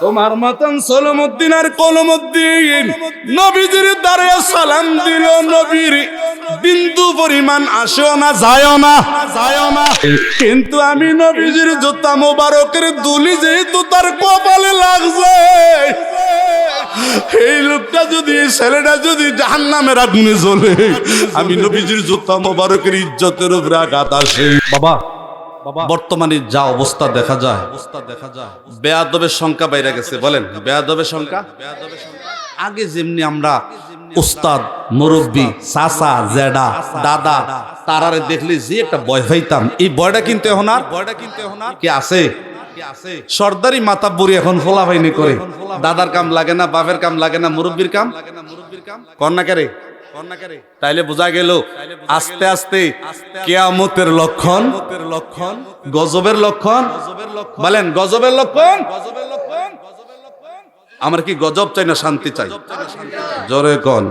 তোমার মতন সলমুদ্দিন আর কলমুদ্দিন নবীজির দ্বারে সালাম দিল নবীর। বিন্দু পরিমাণ আসেও না যায় না যায় না। কিন্তু আমি নবীজির জুতা মোবারকের দুলি যেহেতু তার কপালে লাগছে, এই লোকটা যদি ছেলেটা যদি জাহান নামের আগুনে জ্বলে, আমি নবীজির জুতা মোবারকের ইজ্জতের উপরে আঘাত আসে। বাবা বর্তমানে যা অবস্থা দেখা যায় অবস্থা দেখা যায়। বেয়াদবের সংখ্যা বাইরে গেছে বলেন। বেয়াদবের সংখ্যা? আগে যেমনি আমরা উস্তাদ মুরব্বী চাচা জেডা দাদা তারারে দেখলে যে একটা বয় পাইতাম এই বয়টা কিন্তু এখন আর বয়টা কিন্তু এখন আর কি আছে? সর্দারি মাতা বুড়ি এখন ফোলা ভাইনি করে। দাদার কাম লাগে না বাপের কাম লাগে না মুরব্বীর কাম? লাগে না মুরুব্বীর কন্যা কেরে তাইলে বোঝা গেল আস্তে আস্তে কেয়ামতের লক্ষণ লক্ষণ গজবের লক্ষণ। বলেন গজবের লক্ষণ? আমার কি গজব চাই না শান্তি চাই? জোরে কন।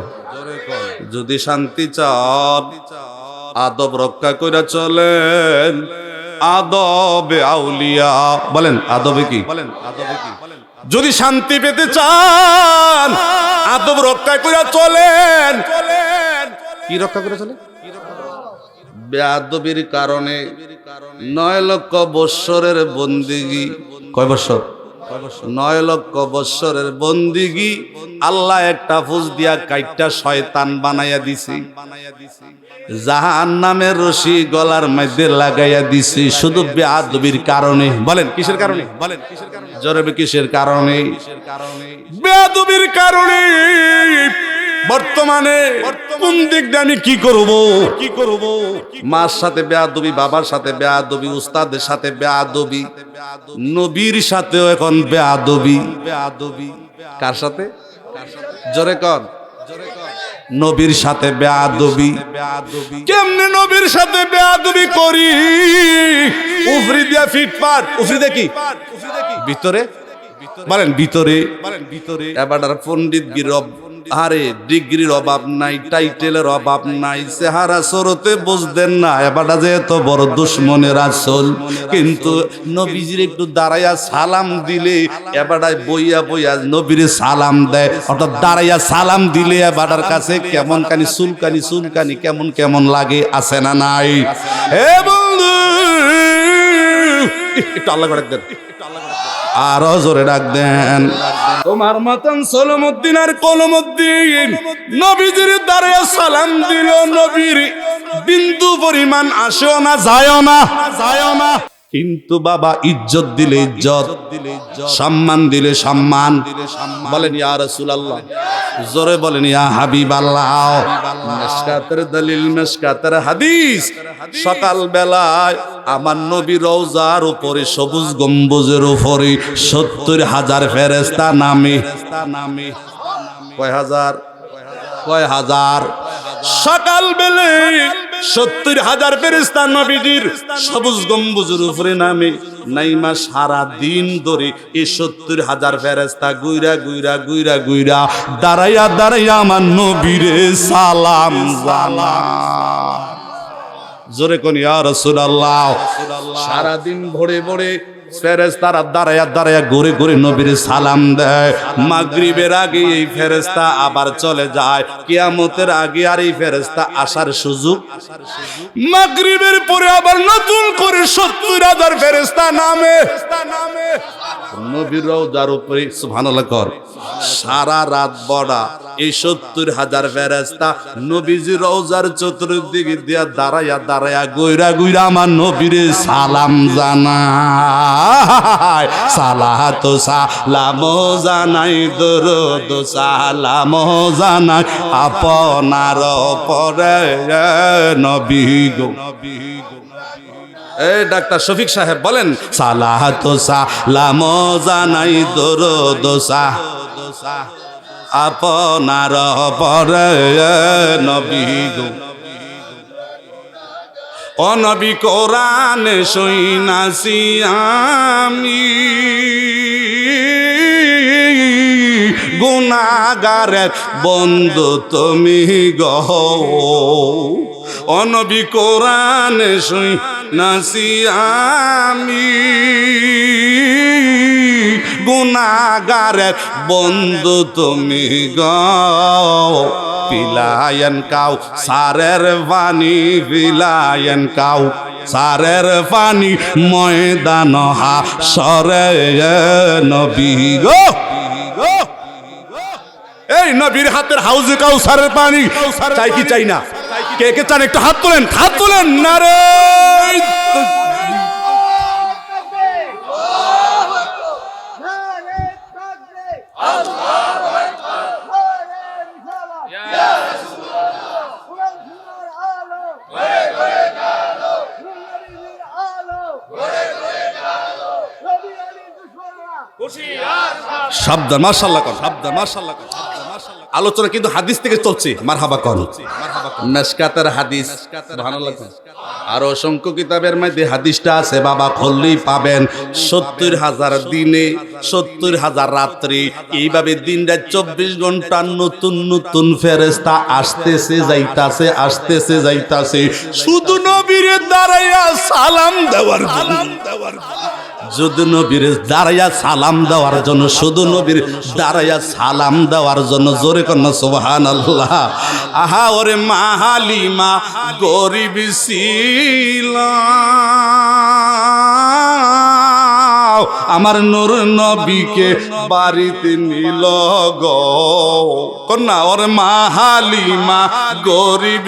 যদি শান্তি চান আদব রক্ষা করে চলেন। আদবে আউলিয়া। বলেন আদবে কি? বলেন আদবে কি? যদি শান্তি পেতে চান আদব রক্ষা করে চলেন। কি রক্ষা করে চলেন? বেআবির কারণে নয় লক্ষ বৎসরের বন্দিগি। কয় বৎসর? নয় লক্ষ বৎসরের বন্দিগি আল্লাহ একটা ফুস দিয়া কাইটটা শয়তান বানাইয়া দিছি। জাহান নামের রশি গলার মধ্যে লাগাইয়া দিছি। শুধু বেআবির কারণে। বলেন কিসের কারণে? বলেন কিসের কারণে? জরবে কিসের কারণে? বেআবির কারণে বর্তমানে কোন দিকটা আমি কি করব? কি করব? মার সাথে বেয়াদবি বাবার সাথে বেয়াদবি উস্তাদের সাথে বেয়াদবি নবীর সাথেও এখন বেয়াদবি। বেয়াদবি। কার সাথে? জোরে কর। নবীর সাথে বেয়াদবি। কেমনে নবীর সাথে বেয়াদবি করি? উফরি দিয়া ফিটপাট উফরি দেখি। ভিতরে? বলেন ভিতরে। বলেন ভিতরে। এবার পণ্ডিত গিরব আরে ডিগ্রির অভাব নাই, টাইটেলের অভাব নাই, চেহারা সরতে বুঝতেন না। এবার যে এত বড় দুশ্মনের আসল। কিন্তু নবীজির একটু দাঁড়াইয়া সালাম দিলে এবারায় বইয়া বইয়া নবীর সালাম দেয়। অর্থাৎ দাঁড়াইয়া সালাম দিলে এবারার কাছে কেমন কানি চুলকানি চুলকানি কেমন কেমন লাগে, আছে না নাই? হে বন্ধু, একটু আল্লাহ করে দেন। আরও জোরে ডাক দেন। তোমার মতন সলমুদ্দিন আর কলমুদ্দিন নবীজির দ্বারে সালাম দিল, নবীর বিন্দু পরিমাণ আসেও না যায় না যায় না। কিন্তু বাবা ইজ্জত দিলে ইজ্জত সম্মান দিলে সম্মান। বলেন ইয়া রাসূলুল্লাহ। জোরে বলেন ইয়া হাবিব আল্লাহ মেশকাতের দলিল মেশকাতের হাদিস। সকাল বেলায় আমার নবী রওজার উপরে সবুজ গম্বুজের উপরে সত্তর হাজার ফেরেস্তা নামে। নামে। কয় হাজার? কয় হাজার? সকাল বেলে সত্তর হাজার ফেরিস্তা নবীজির সবুজ গম্বুজের উপরে নামে নাইমা সারা দিন ধরে এই সত্তর হাজার ফেরেস্তা গুইরা গুইরা গুইরা গুইরা দাঁড়াইয়া দাঁড়াইয়া আমার নবীরে সালাম জানা জোরে কোন ইয়া রাসূলুল্লাহ? সারা দিন ভরে ভরে ফেরেস্তারা দাঁড়ায়া দাঁড়ায়া ঘুরে ঘুরে নবীর সালাম দেয়। মাগরিবের আগে এই ফেরেস্তা আবার চলে যায়। কিয়ামতের আগে আর এই ফেরেস্তা আসার সুযোগ মাগরিবের পরে আবার নতুন করে সত্তর হাজার ফেরেস্তা নামে। নবীর রওজার উপরে কর, সারা রাত বড়া এই সত্তর হাজার ফেরেস্তা নবীজি রওজার চতুর্দিকে দিয়া দাঁড়াইয়া দাঁড়াইয়া গইরা গইরা আমার নবীরে সালাম জানায়। সালাহ তো সালাম জানাই দরদ সালাম জানাই আপনার পরে নবী গো নবী গো এই ডাক্তার শফিক সাহেব বলেন সালাহ তো সালাম জানাই দরদ সাহ আপনার পরে নবী গো অনবী কোরআন সইনাসি আমি। গুণাগারের বন্ধু তুমি গহ অনবী কোরআন শুই নাসি আমি। বন্ধু তুমি গ। পিলায়ন কাউ সারের পানি পিলায়ন কাউ সারের পানি ময়দান হা, সরে নবী গো এই নবীর হাতের হাউজে কাউসারের পানি চাই কি চাই না? কে কে চান? একটু হাত তোলেন হাত তোলেন না রে সাবধান মার্শাল্লাহ কর, সাবধান মার্শাল্লাহ কর আলোচনা কিন্তু হাদিস থেকে চলছে মার হাবা কর। মেসকাতের হাদিস। আর অসংখ্য কিতাবের মধ্যে হাদিসটা আছে, বাবা খুললেই পাবেন, সত্তর হাজার দিনে, সত্তর হাজার রাত্রি। এইভাবে দিন রাত চব্বিশ ঘণ্টা নতুন নতুন ফেরেস্তা আসতেছে, যাইতাছে আসতেছে, যাইতাছে। শুধু নবীর দাঁড়াইয়া সালাম দেওয়ার সালাম দেওয়ার শুধু নবীর দাঁড়াইয়া সালাম দেওয়ার জন্য, শুধু নবীর দাঁড়াইয়া সালাম দেওয়ার জন্য, জোরে কন্যা সুবহান আল্লাহ আহা, ওরে মাহালিমা, গরিব ছিল আমার নূর নবীকে বাড়িতে নিল গো। কন্যা, ওরে মাহালিমা, গরিব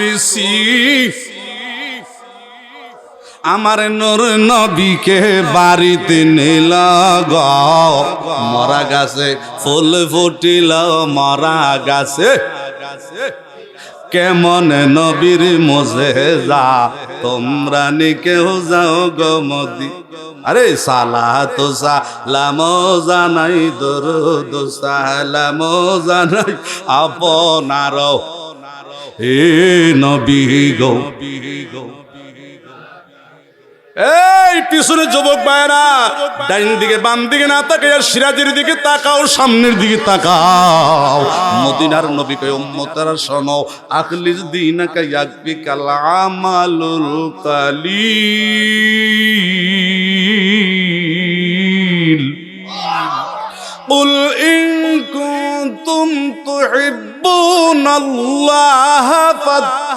আমার নূর নবীকে বাড়িতে নিল গ। মরা গাছে ফুল ফুটিল, মরা গাছে। কেমন নবীর মজে যা, তোমরা নি কেউ যাও গো মদি। আরে সালা তো সালাম জানাই, দরুদ সালাম জানাই আপনার হে নবী গো। এই পিছনে যুবক ভাইরা ডাইন দিকে বাম দিকে না তাকাই আর সিরাজের দিকে তাকাও সামনের দিকে তাকাও মদিনার নবী কই উম্মতারা শোনো আখলিস দিনাকা ইয়াকবি কালামালুল কালিল قل إن كنتم تحبون الله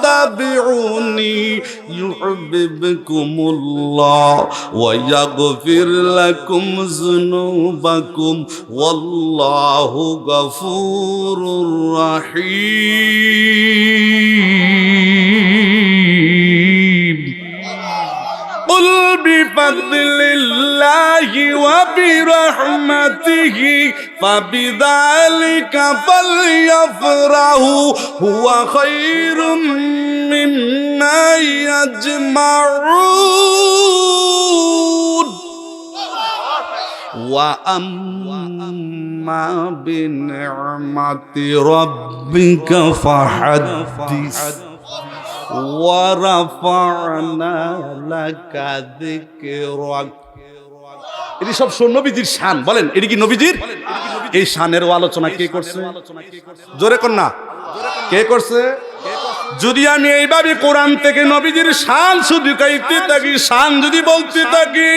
فاتبعوني يحببكم الله ويغفر لكم ذنوبكم والله غفور رحيم قل بفضل الله وبرحمته فبذلك فليفرحوا هو خير مما يجمعون. وأما بنعمة ربك فحدث ورفعنا لك ذكرك. এটি সব সব নবীজির শান। বলেন, এটি কি নবীজির? এই শানের আলোচনা কে করছে? জোরে না। কে করছে? যদি আমি এইভাবে কোরআন থেকে নবীজির শান শুধু গাইতে থাকি, শান যদি বলতে থাকি,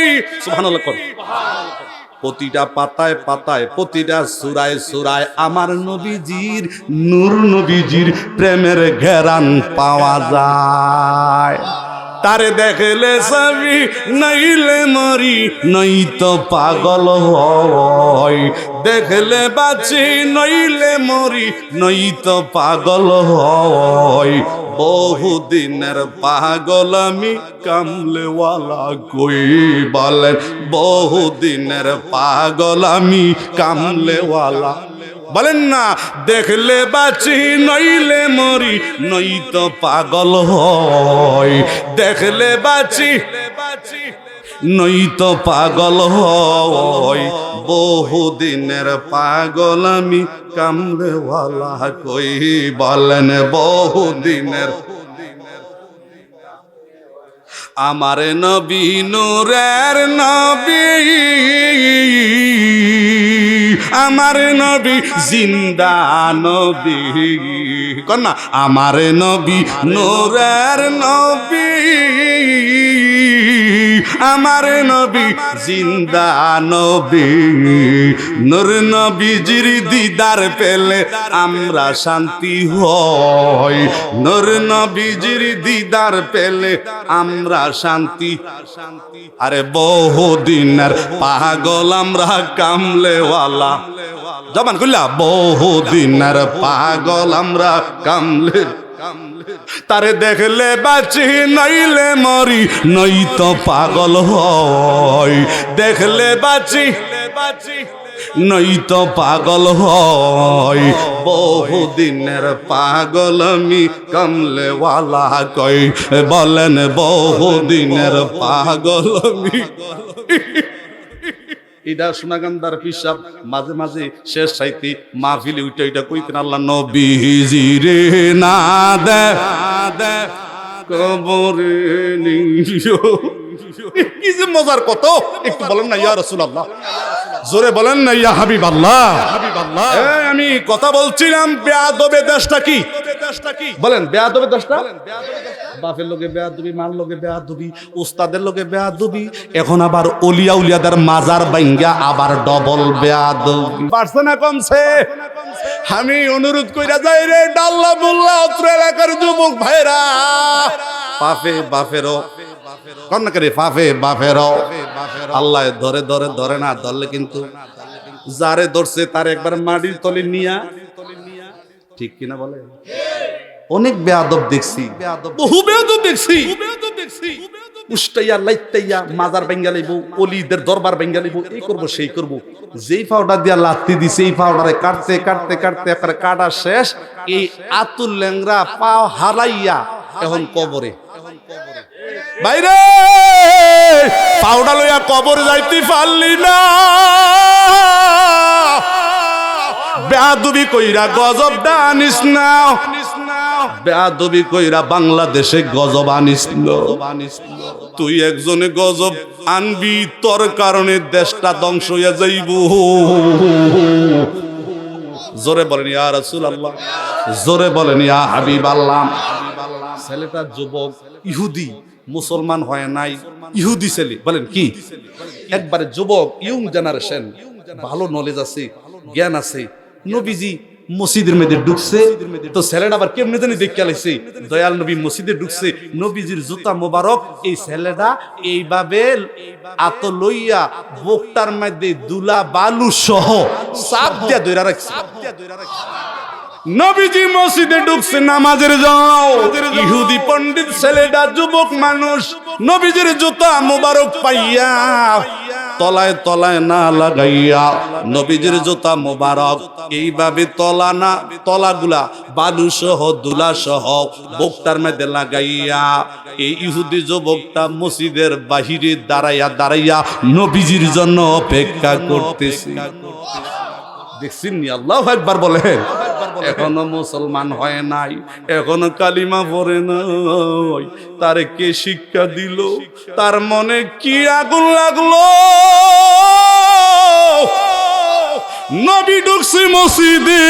সুবহানাল্লাহ প্রতিটা পাতায় পাতায়, প্রতিটা সুরায় সুরায় আমার নবীজির, নূর নবীজির প্রেমের ঘেরান পাওয়া যায়। তারে দেখলে সবই নইলে মরি, নই তো পাগল হয়। দেখলে বাঁচি, নইলে মরি, নই তো পাগল হয়। বহুদিনের পাগল আমি কামলেওয়ালা কই বলেন, বহুদিনের পাগল আমি কামলেওয়ালা বলেন না, দেখলে বাঁচি, নইলে মরি, নই তো পাগল হয় দেখলে বাঁচি, নই তো পাগল হয় বহুদিনের পাগল আমি কামড়েওয়ালা কই বলেন, বহুদিনের। আমার নবী নূরের নবী। আমার নবী জিন্দা নবী। কন্যা আমার নবী নোরার নবী। আমার নবী, জিন্দা নবী, নূর নবীজির দিদার পেলে আমরা শান্তি হই। নূর নবীজির দিদার পেলে আমরা শান্তি। আরে বহু দিনের পাগল আমরা কামলেওয়ালা। জবান করলা বহু দিনের পাগল আমরা কামলে তারে দেখলে বাঁচি, নইলে মরি নই তো পাগল হয়। দেখলে বাঁচি নই তো পাগল হয়। বহু দিনের পাগল আমি কমলেওয়ালা কই বলেন বহু দিনের পাগল আমি এটা সোনাগান্দার পিসাব মাঝে মাঝে শেষ সাইতি মাহফিলে উইটা উইটা কইতেন আল্লাহ নবীজি রে না দে দে কবরে নিও। কি যে মজার কত? একটু বলেন না ইয়া রাসূলুল্লাহ। জোরে বলেন না ইয়া হাবিব আল্লাহ আমি কথা বলছিলাম বেয়াদবে দেশটা কি? বলেন বেয়াদবে দেশটা বাপের লোকে বেয়াদবি মার লোকে বেয়াদবি উস্তাদের লোকে বেয়াদবি এখন আবার অলিয়া উলিয়াদের মাজার বাইঙ্গা আবার ডবল বেয়াদবি। বাড়ছে না কমছে? আমি অনুরোধ কইরা যাই রে ডাল্লা বুল্লা অত্র এলাকার যুবক ভাইরা। পাফে বাফেরও কন্যাকারী ফাফে বাফেরও আল্লাহ ধরে ধরে ধরে না ধরলে কিন্তু যারে ধরছে তার একবার মাটির তলে নিয়া। ঠিক কিনা বলে? অনেক বেয়াদব দেখছি। বহু বেয়াদব দেখছি। মাজার দরবার সেই যেই পাউডার দিয়া দিছে, এই পাউডারে কাটতে কাটতে কাটতে কাটা শেষ। আতুল ল্যাংরা হারাইয়া এখন কবরে। বাইরে! পাউডার লইয়া কবরে যাইতে পারলি না। বেয়াদুবি কইরা গজব দানিস না বেয়াদবি কইরা বাংলাদেশে গজব তুই একজনে গজব আনবি, তোর কারণে দেশটা ধ্বংস যাইব। জোরে বলেন, ইয়া জোরে বলেন, ইয়া হাবিব আল্লাহ ছেলেটা যুবক, ইহুদি, মুসলমান হয় নাই, ইহুদি ছেলে। বলেন কি? একবারে যুবক, ইয়ং জেনারেশন। ভালো নলেজ আছে, জ্ঞান আছে। নবীজি মসজিদের মধ্যে ঢুকছে। তো ছেলেটা আবার কেমনে জানি দেখে আলাইছে। দয়াল নবী মসজিদে ঢুকছে। নবীজির জুতা মোবারক, এই ছেলেটা এইভাবে আত লইয়া বুকটার মধ্যে দুলা বালু সহ সাপ দিয়া দইরা রাখছে। নবীজি মসজিদে ঢুকছে, নামাজের যাও ইহুদি পণ্ডিত ছেলেটা, যুবক মানুষ, নবীজির জুতা মোবারক পাইয়া তলায় তলায় না লাগাইয়া নবীজির জুতা মোবারক। এইভাবে তলা না, তলাগুলা বালু সহ, দুলা সহ বক্তার মধ্যে লাগাইয়া এই ইহুদি যুবকটা মসজিদের বাহিরে দাঁড়াইয়া দাঁড়াইয়া নবীজির জন্য অপেক্ষা করতেছে। দেখছেন নি আল্লাহ একবার বলেন। এখনও মুসলমান হয় নাই এখনও কালিমা পড়ে নাই। তার কে শিক্ষা দিল? তার মনে কি আগুন লাগল? নবী ঢুকছি মসজিদে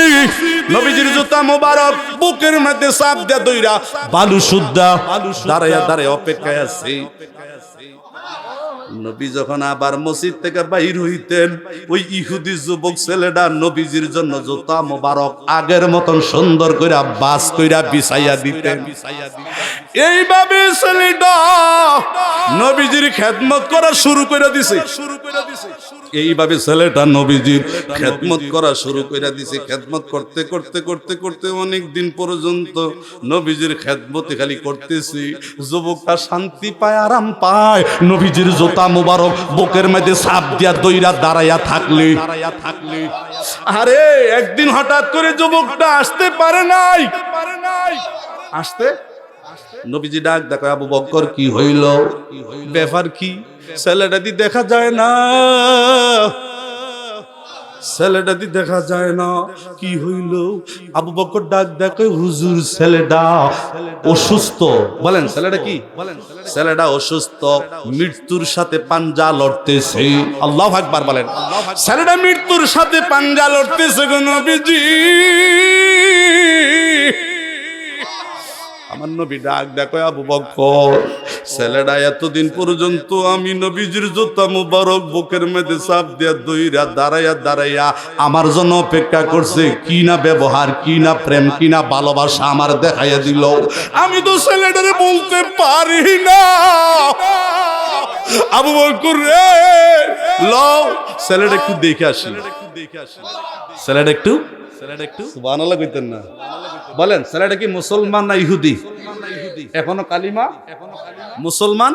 নবীজির জুতা মোবারক বুকের মধ্যে সাপ দিয়া দইরা বালু সুদ্ধা দাঁড়াইয়া দাঁড়ায় অপেক্ষায় আছে। নবী যখন আবার মসজিদ থেকে বাইর হইতেন, ওই ইহুদি যুবক ছেলেটা নবীজির জন্য জুতা মোবারক আগের মতন সুন্দর কইরা বাস কইরা বিছাইয়া দিতেন। এইভাবে ছেলেটা নবীজির খেদমত করা শুরু করে দিছে। শুরু করে দিছে এইভাবে ছেলেটা নবীজির খেদমত করা শুরু করে দিছে। খেদমত করতে করতে করতে করতে অনেক দিন পর্যন্ত নবীজির খেদমতে খালি করতেছি। যুবকটা শান্তি পায়, আরাম পায়। নবীজির জোতা মুবারক বুকের মধ্যে সাপ দিয়া দইরা দাঁড়াইয়া থাকলে। আরে, একদিন হঠাৎ করে যুবকটা আসতে পারে নাই পারে নাই। আসতে? নবীজি ডাক, দেখো আবু বক্কর কি হইল? ব্যাপার কি? ছেলেটা দি দেখা যায় না। ছেলেটাদি দেখা যায় না। কি হইল? আবু বকর ডাক দেখে, হুজুর, ছেলেটা অসুস্থ। বলেন, ছেলেটা কি? বলেন ছেলেটা অসুস্থ, মৃত্যুর সাথে পাঞ্জা লড়তেছে। আল্লাহ একবার বলেন। ছেলেটা মৃত্যুর সাথে পাঞ্জা লড়তেছে গো নবীজি। আমার নবী ডাক দেখো, আবু বকর। ছেলেটা এতদিন পর্যন্ত আমি নবীজির জুতা মুবারক বুকের মধ্যে চাপ দিয়া দইরা দাঁড়াইয়া দাঁড়াইয়া আমার জন্য অপেক্ষা করছে, কি না ব্যবহার, কি না প্রেম, কি না ভালোবাসা আমার দেখাইয়া দিল। আমি তো ছেলেটারে বলতে পারি না। আবু বকর রে, লও, ছেলেটা একটু দেখে আসি। ছেলেটা একটু ছেলেটা একটু? সুবহানাল্লাহ কইতেন না। বলেন ছেলেটা কি মুসলমান না ইহুদি? এখনও কালিমা? মুসলমান?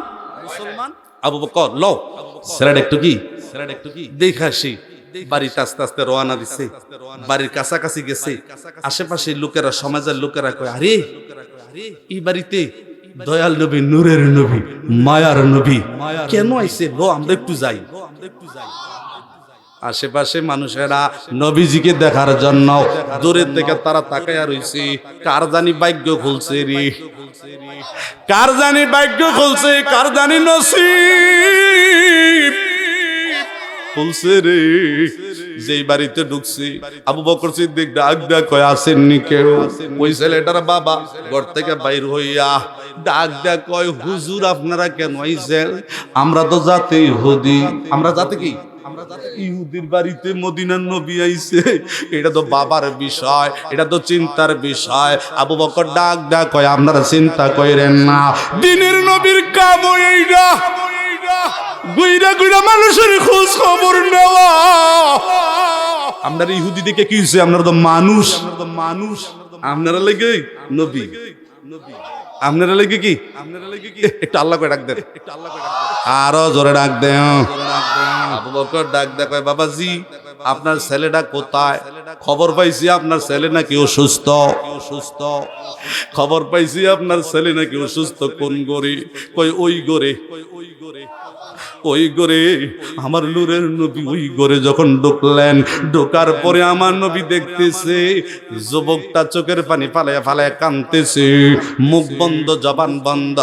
মুসলমান। আবু বকর লও। ছেলেটা একটু কি? ছেলেটা একটু কি? দেখে আসি। বাড়িতে আস্তে আস্তে রওনা দিছে। বাড়ির কাছাকাছি গেছে। আশেপাশে লোকেরা সমাজের লোকেরা কয় আরে এই বাড়িতে দয়াল নবী নূরের নবী মায়ার নবী কেন আইছে? লো আমরা একটু যাই। আশেপাশে মানুষেরা নবীজিকে দেখার জন্য দূরের থেকে তারা তাকাইয়া রইছে। কার জানি ভাগ্য খুলছে রে? কার জানি ভাগ্য খুলছে, কার জানি নসিব খুলছে রে? যেই বাড়িতে ঢুকছি, আবু বকর সিদ্দিক ডাক ডাক কয়, আসেননি কেউ? ওই ছেলেটার বাবা ঘর থেকে বাইর হইয়া ডাক ডাক কয়, হুজুর, আপনারা কেন আইছেন? আমরা তো জাতি হুদি। আমরা জাতি কি? ইহুদির বাড়িতে মদিনার নবী আইছে এটা তো বাবার বিষয় এটা তো চিন্তার বিষয়। আবু বকর ডাক ডাক কয় আপনারা চিন্তা কইরেন না। দিনের নবীর কাম এইটা গুইরা গুইরা মানুষের খোঁজ খবর নেওয়া। আপনার ইহুদি দেখে কি হয়েছে আপনারা তো মানুষ। মানুষ আপনারা লেগে নবী। আপনারা লেগে কি? আপনারা লেগে কি? একটু আল্লাহ করে ডাক দেন। একটু আল্লাহ করে আরও জোরে ডাক দেন। আবু বকর ডাক দেখায় বাবাজি আপনার ছেলেটা কোথায়? খবর পাইছি আপনার ছেলে নাকি অসুস্থ। অসুস্থ খবর পাইছি আপনার ছেলে নাকি অসুস্থ। কোন গরে? কই ওই গরে? ওই গরে ওই আমার নূরের নবী ওই গরে যখন ঢুকলেন, ঢোকার পরে আমার নবী দেখতেছে, যুবকটা চোখের পানি ফালায় ফালায় কানতেছে মুখ বন্ধ, জবান বন্ধ।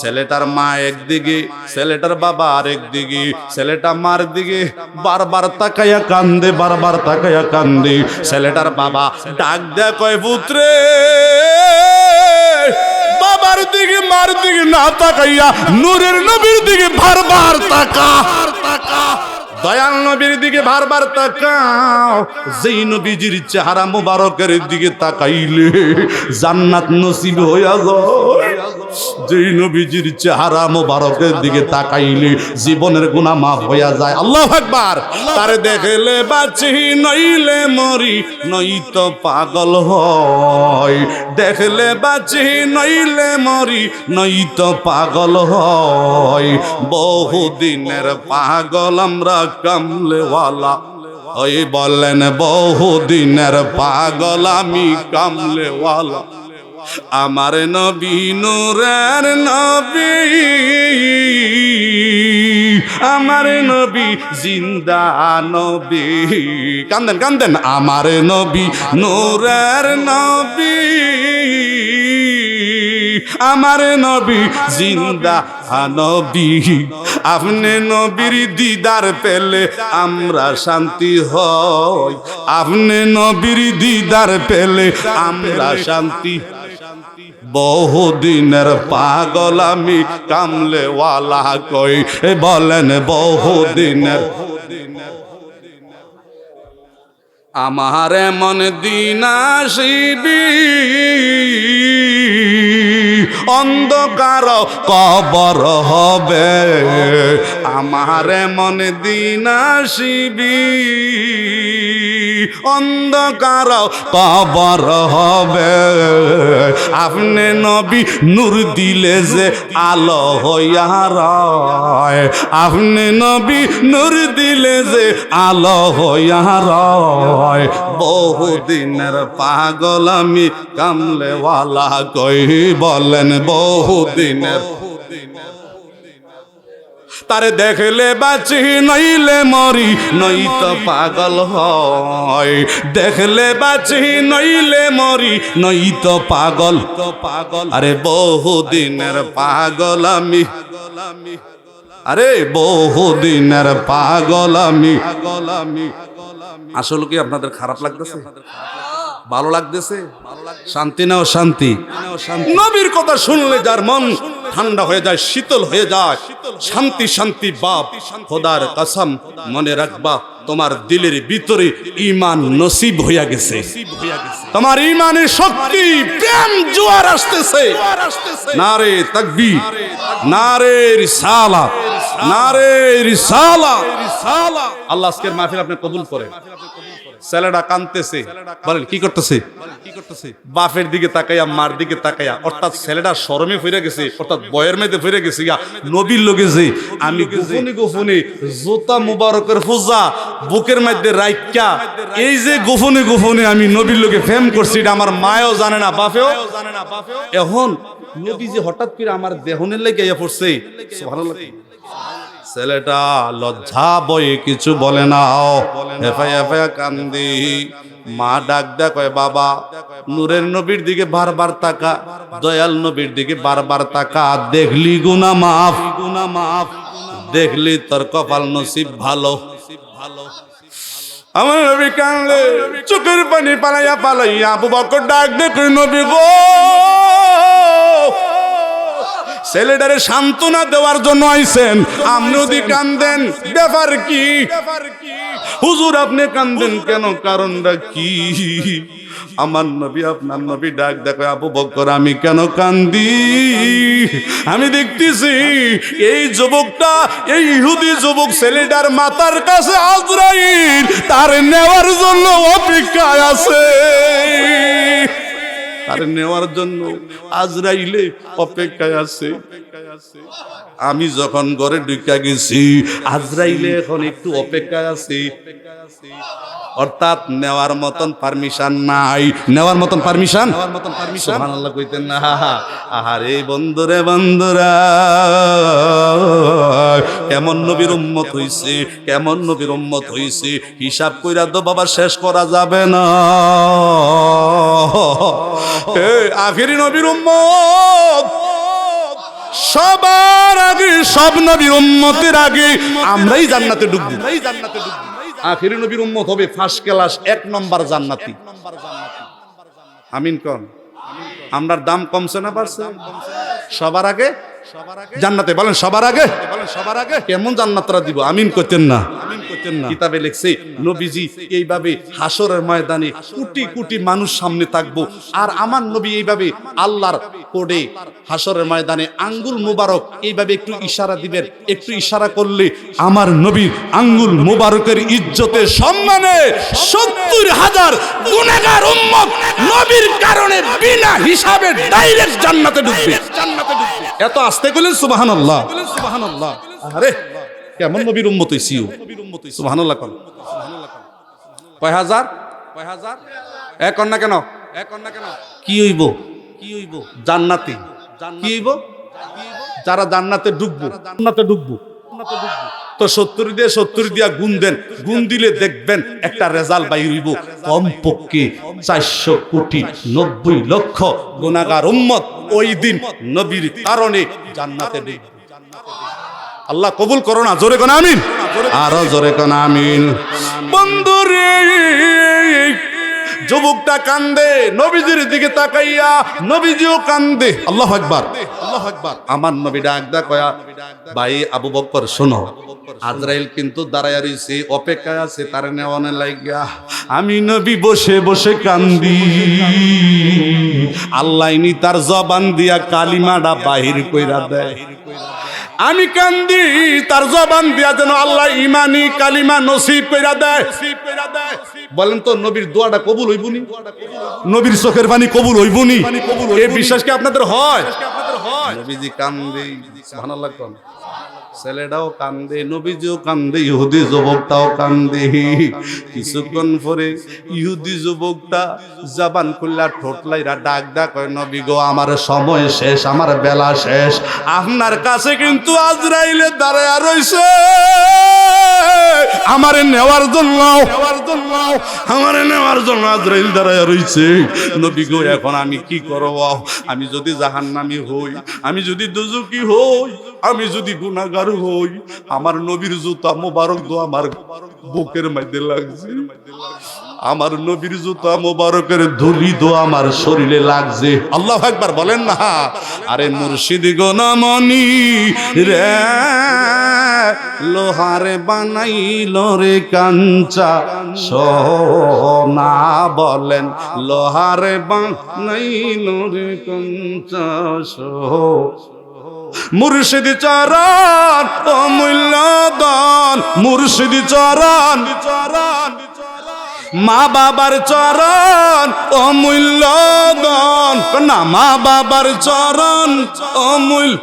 ছেলেটার মা একদিকে, ছেলেটার বাবা আরেক দিকে ছেলেটা মার দিকে, বারবার তাকাইয়া কান্দে, বারবার তাকাইয়া কান্দে। ছেলেটার বাবা ডাক দেয়, কয়, পুত্রে, বাবার দিকে, মার দিকে না তাকাইয়া, নূরের নবীর দিকে বারবার তাকা দয়াল নবীর দিকে বারবার তাকাও। যেই নবীজির চেহারা মোবারকের দিকে তাকাইলে জান্নাত নসিব হইয়া যায়। যেই নবীজির চেহারা মোবারকের দিকে তাকাইলে, জীবনের গুনাহ মাফ হইয়া যায়। আল্লাহ আকবার। তারে দেখলে বাঁচি, নইলে মরি নই তো পাগল হয় দেখলে বাঁচি, নইলে মরি নই তো পাগল হয় বহুদিনের পাগল আমরা কামলেওয়ালা। ওই বললেন বহুদিনের পাগল আমি কামলেওয়ালা। আমার নবী নূরের নবী, আমার নবী জিন্দা নবী। কান্দেন কান্দেন, আমার নবী নূরের নবী, আমার নবী জিন্দা নবী। আপনি নবীর দিদার পেলে আমরা শান্তি হই। আপনি নবীর দিদার পেলে আমরা শান্তি বহুদিনের পাগল আমি কামলেওয়ালা কই? বলেন বহুদিনের। আমার এমন দিন আসিবি। অন্ধকার কবর হবে। আমার মন দিন আসিবি। অন্ধকার কবর হবে। আপনি নবী নূর দিলে যে আলো হইয়া রয়। আপনি নবী নূর দিলে যে আলো হইয়া রয়। বহুদিনের পাগল আমি কামলেওয়ালা কই বলেন বহুদিনের তারে দেখলে বাঁচি, নইলে মরি নই তো পাগল হয়। দেখলে বাঁচি, নইলে মরি নই তো পাগল তো পাগল। আরে বহুদিনের পাগল আমি। আরে বহুদিনের পাগল আমি। আসলে কি আপনাদের খারাপ লাগতেছে? ভালো লাগতেছে? শান্তি নাও শান্তি। নবীর কথা শুনলে যার মন ঠান্ডা হয়ে যায়, শীতল হয়ে যায়, শান্তি শান্তি বাপ, খোদার কসম মনে রাখবা, তোমার দিলের ভিতরে ইমান নসিব হইয়া গেছে। তোমার ইমানের শক্তি প্রেম জোয়ার আসতেছে। নারে তাকবি নারে রিসালা নারে রিসালা আল্লাহ আজকের মাহফিল আপনি কবুল করেন। ছেলেটা কানতেছে বলেন, কি করতেছে? বাপের দিকে তাকাইয়া, মার দিকে তাকাইয়া, অর্থাৎ ছেলেটা শরমে ফিরে গেছে, অর্থাৎ বয়ের মেয়েতে ফিরে গেছে গা নবীর যে, আমি গোপনে গোপনে জোতা মুবারকের পূজা বুকের মধ্যে রাইকা এই যে গোপনে গোপনে আমি নবীর লোকে ফেম করছি, এটা আমার মায়ও জানে না, বাপেও জানে না, বাপেও। এখন নবী যে হঠাৎ করে আমার দেহনের লেগে পড়ছে, সুবহানাল্লাহ। ছেলেটা লজ্জা বই কিছু বলে না। এফাই কান্দি। মা ডাক কয়, বাবা, নূরের নবীর দিকে বারবার তাকা, দয়াল নবীর দিকে বারবার তাকা। দেখলি গুনা মাফ গুনা মাফ দেখলি তোর কপাল নসিব ভালো। ভালো আমার নবী কানলে চোখের পানি পালাইয়া পালাইয়া আবু ডাক দেখ নবী গো? ছেলেটারে সান্ত্বনা দেওয়ার জন্য আইছেন। আপনি যদি কান্দেন ব্যাপার কি? হুজুর আপনি কান্দেন কেন? কারণটা কি? আমার নবী আপনার নবী ডাক দেখো আবু বকর আমি কেন কান্দি? আমি দেখতেছি এই যুবকটা এই ইহুদি যুবক ছেলেটার মাথার কাছে আজরাইল তার নেওয়ার জন্য অপেক্ষায় আছে। তার নেওয়ার জন্য আজরাইলে অপেক্ষায় আছে। আমি যখন ঘরে ঢুকা গেছি আজরাইলে এখন একটু অপেক্ষায় আছে। অর্থাৎ নেওয়ার মতন পারমিশন নাই। নেওয়ার মতন পারমিশন? নেওয়ার মতন পারমিশন? সুবহানাল্লাহ কইতেন না আহারে বন্ধুরে বন্ধুরা কেমন নবীর উম্মত হইছে কেমন নবীর উম্মত হইছে হিসাব কইরা তো বাবা শেষ করা যাবে না। আখেরি নবীর উম্মত। সবার আগে, সব নবীর উম্মতের আগে আমরাই জান্নাতে ঢুকবো জান্নাতে ঢুকবো আখেরি নবীর উম্মত হবে ফার্স্ট ক্লাস এক নম্বর জান্নাতি। আমিন কন। আমরার দাম কমছে না বাড়ছে? সবার আগে? জান্নাতে। বলেন সবার আগে বলেন, সবার আগে? কেমন জান্নাতরা দিব? আমিন করতেন না। কিতাবে লিখছে নবীজি এইভাবে হাসরের ময়দানে কোটি কোটি মানুষ সামনে থাকব। আর আমার নবী এইভাবে আল্লাহর কোডে হাসরের ময়দানে আঙ্গুল মুবারক এইভাবে একটু ইশারা দিবেন। একটু ইশারা করলে আমার নবীর আঙ্গুল মুবারকের ইজ্জতে সম্মানে সত্তর হাজার গুণাগার উম্মত নবীর কারণে বিনা হিসাবে ডাইরেক্ট জান্নাতে ঢুকবে। জান্নাতে ঢুকবে। এত আস্তে করলেন সুবাহান আল্লাহ সুবাহান আল্লাহ আরে কেমন নবীর উম্মত হইছিও সুবাহান আল্লাহ কন। কয় হাজার? কয় হাজার এক কেন এক কেন? কি হইব? কি হইব জান্নাতি। কি হইব? যারা জান্নাতে ঢুকবো জান্নাতে ঢুকবো তো সত্তর দিয়ে সত্তর দিয়া গুণ দেন। গুণ দিলে দেখবেন একটা রেজাল্ট বাইর হইব। কমপক্ষে চারশো কোটি নব্বই লক্ষ গুণাগার উম্মত ওই দিন নবীর কারণে জান্নাতে ঢুকবে আল্লাহ কবুল করো না জোরে কোন আমিন। আরও জোরে কোন আমিন। বন্ধুরে যুবকটা কান্দে নবীজির দিকে তাকাইয়া নবীজিও কান্দে। আল্লাহ একবার আল্লাহ একবার আমার নবী ডাক দা কয়া ভাই আবু বকর শোনো আজরাইল কিন্তু দাঁড়ায় রইছে অপেক্ষায় আছে তার নেওয়ানে লাগিয়া। আমি নবী বসে বসে কান্দি। আল্লাহ তার জবান দিয়া কালিমাটা বাহির কইরা দেয়। আমি কান্দি তার জবান দিয়া যেন আল্লাহ ইমানি কালিমা নসিব কইরা দেয়। বলেন তো নবীর দোয়াটা কবুল হইবনি? নবীর চোখের পানি কবুল হইবনি? এই বিশ্বাস কি আপনাদের হয়? নবীজি কান্দি। সুবহানাল্লাহ কোন। ছেলেটাও কান্দে, নবীজিও কান্দে, ইহুদি যুবকটাও কান্দে। কিছুক্ষণ পরে ইহুদি যুবকটা জাবান খুললা ঠোঁটলাইরা ডাক ডাক নবী গো, আমার সময় শেষ, আমার বেলা শেষ। আপনার কাছে কিন্তু আজরাইলে দাঁড়ায় রইছে। আমারে নেওয়ার জন্য, আমারে নেওয়ার জন্য আজরাইল দাঁড়ায় রইছে। নবী গো, এখন আমি কি করব? আমি যদি জাহান্নামী হই, আমি যদি দুজুকি হই আমি যদি গুনাহগার হই, আমার নবীর জুতা মোবারক দো আমার বুকের মধ্যে লাগছে। আমার নবীর জুতা মোবারকের ধুলি দো আমার শরীরে লাগছে। আল্লাহ একবার বলেন না? আরে মুর্শিদ গোনামনি রে, লোহারে বানাইল রে কাঞ্চা। সোনা বলেন, লোহারে বানাইল রে কাঞ্চা। সো মুর্শিদ চরণ অমূল্য দান মুর্শিদ চরণ চরণ মা বাবার চরণ অমূল্য দান না, মা বাবার চরণ অমূল্য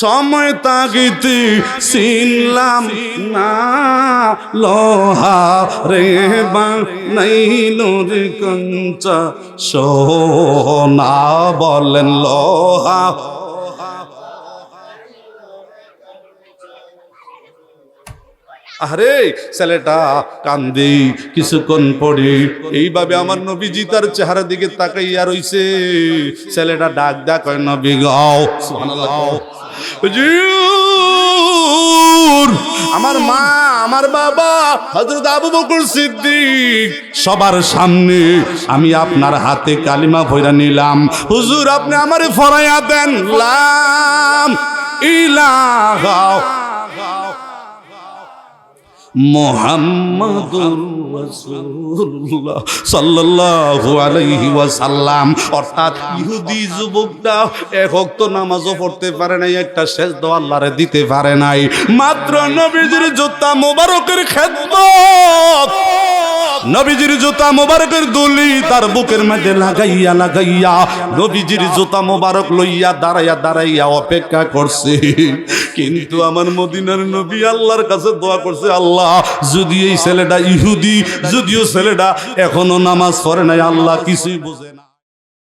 সময় তাগিতে চিনলাম না, লোহা রে বানাইল রে কঞ্চা সোনা বলেন লোহা। আরে ছেলেটা কান্দি, কিছুক্ষণ পরে এইভাবে আমার নবীজি তার চেহারা দিকে তাকাইয়া রইছে। ছেলেটা ডাক ডাক নবী গাও আমার মা, আমার বাবা, হযরত আবু বকর সিদ্দিক, সবার সামনে আমি আপনার হাতে কালিমা ভইরা নিলাম। হুজুর, আপনি আমারে ফরাইয়া দেন। লাম ইলাহা মোহাম্মদুর রাসূলুল্লাহ ওয়াসাল্লাম। অর্থাৎ ইহুদি যুবকটা এক ওয়াক্ত নামাজও পড়তে পারে নাই, একটা আল্লাহরে দিতে পারে নাই। মাত্র নবীজির জুতা মোবারকের খেদমত। জুতা মোবারকের দুলি তার বুকের মধ্যে লাগাইয়া লাগাইয়া নবীজির জুতা মোবারক লইয়া দাঁড়াইয়া দাঁড়াইয়া অপেক্ষা করছে। কিন্তু আমার মদিনার নবী আল্লাহর কাছে দোয়া করছে, আল্লাহ, যদি এই ছেলেটা ইহুদি, যদিও ছেলেটা এখনও নামাজ পড়ে নাই, আল্লাহ কিছুই বোঝে না।